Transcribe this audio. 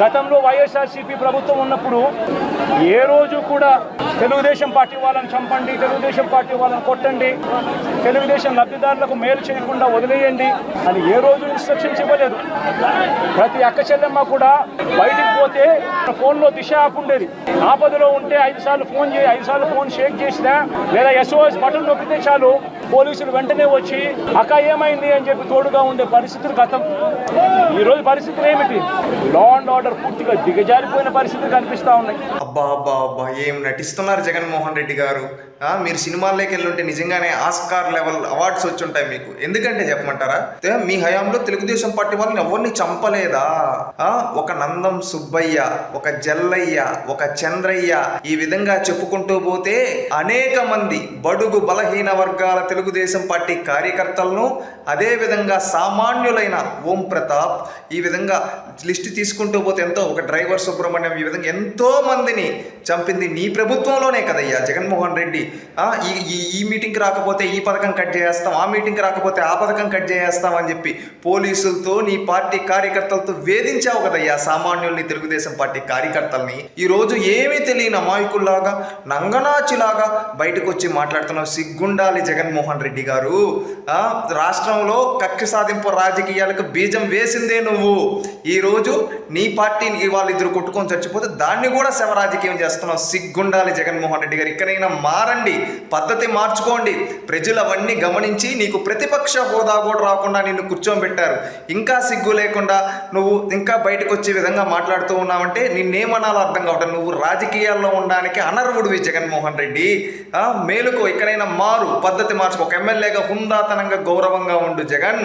గతంలో వైఎస్ఆర్సీపీ ప్రభుత్వం ఉన్నప్పుడు ఏ రోజు కూడా తెలుగుదేశం పార్టీ వాళ్ళని చంపండి తెలుగుదేశం పార్టీ వాళ్ళని కొట్టండి తెలుగుదేశం లబ్ధిదారులకు మేలు చేయకుండా వదిలేయండి అని ఏ రోజు ఇన్స్ట్రక్షన్స్ ఇవ్వలేదు. ప్రతి అక్క చెల్లెమ్మ కూడా బయటికి పోతే ఫోన్లో దిశ యాప్ ఉండేది ఆపదలో ఉంటే ఐదు సార్లు ఫోన్ చేయి ఐదు సార్లు ఫోన్ షేక్ చేసినా లేదా ఎస్ఓఎస్ బటన్ నొక్కితే చాలు. పోలీసులు వెంటనే వచ్చి అక్క ఏమైంది? అని చెప్పి తోడుగా ఉండే పరిస్థితులు గతం. ఈరోజు పరిస్థితులు ఏమిటి? లా అండ్ ఆర్డర్ పూర్తిగా దిగజారిపోయిన పరిస్థితులు కనిపిస్తా ఉన్నాయి. అబ్బా అబ్బా అబ్బా ఏం నటిస్తున్నారు జగన్మోహన్ రెడ్డి గారు? మీరు సినిమాల్లోకి వెళ్ళుంటే నిజంగానే ఆస్కార్ లెవెల్ అవార్డ్స్ వచ్చి ఉంటాయి మీకు. ఎందుకంటే చెప్పమంటారా? మీ హయాంలో తెలుగుదేశం పార్టీ వాళ్ళని ఎవరిని చంపలేదా? ఒక నందం సుబ్బయ్య ఒక జల్లయ్య ఒక చంద్రయ్య ఈ విధంగా చెప్పుకుంటూ పోతే అనేక మంది బడుగు బలహీన వర్గాల తెలుగుదేశం పార్టీ కార్యకర్తలను అదే విధంగా సామాన్యులైన ఓం ప్రతాప్ ఈ విధంగా లిస్ట్ తీసుకుంటూ పోతే ఎంతో ఒక డ్రైవర్ సుబ్రహ్మణ్యం ఈ విధంగా ఎంతో మందిని చంపింది నీ ప్రభుత్వంలోనే కదయ్యా జగన్మోహన్ రెడ్డి. ఈ ఈ- మీటింగ్కి రాకపోతే ఈ పథకం కట్ చేస్తాం ఆ మీటింగ్కి రాకపోతే ఆ పథకం కట్ చేస్తాం అని చెప్పి పోలీసులతో నీ పార్టీ కార్యకర్తలతో వేధించావు కదయ్యా సామాన్యుల్ని తెలుగుదేశం పార్టీ కార్యకర్తల్ని. ఈరోజు ఏమీ తెలియని అమాయకుల్లాగా నంగనాచిలాగా బయటకు వచ్చి మాట్లాడుతున్నావు సిగ్గుండాలి జగన్మోహన్ రెడ్డి గారు. రాష్ట్రంలో కక్ష సాధింపు రాజకీయాలకు బీజం వేసిందే నువ్వు. ఈ రోజు నీ పార్టీని వాళ్ళిద్దరు కొట్టుకొని చచ్చిపోతే దాన్ని కూడా శవ రాజకీయం చేస్తున్నావు. సిగ్గుండాలి జగన్మోహన్ రెడ్డి గారు. ఇక్కడైనా మారండి పద్ధతి మార్చుకోండి. ప్రజలు అవన్నీ గమనించి నీకు ప్రతిపక్ష హోదా కూడా రాకుండా నిన్ను కూర్చోబెట్టారు. ఇంకా సిగ్గు లేకుండా నువ్వు ఇంకా బయటకు వచ్చే విధంగా మాట్లాడుతూ ఉన్నావంటే నిన్నేమనాలో అర్థం కావటం నువ్వు రాజకీయాల్లో ఉండడానికి అనర్వుడివి జగన్మోహన్ రెడ్డి. మేలుకో ఎక్కడైనా మారు పద్ధతి మార్చుకో. ఒక ఎమ్మెల్యేగా హుందాతనంగా గౌరవంగా ఉండు జగన్.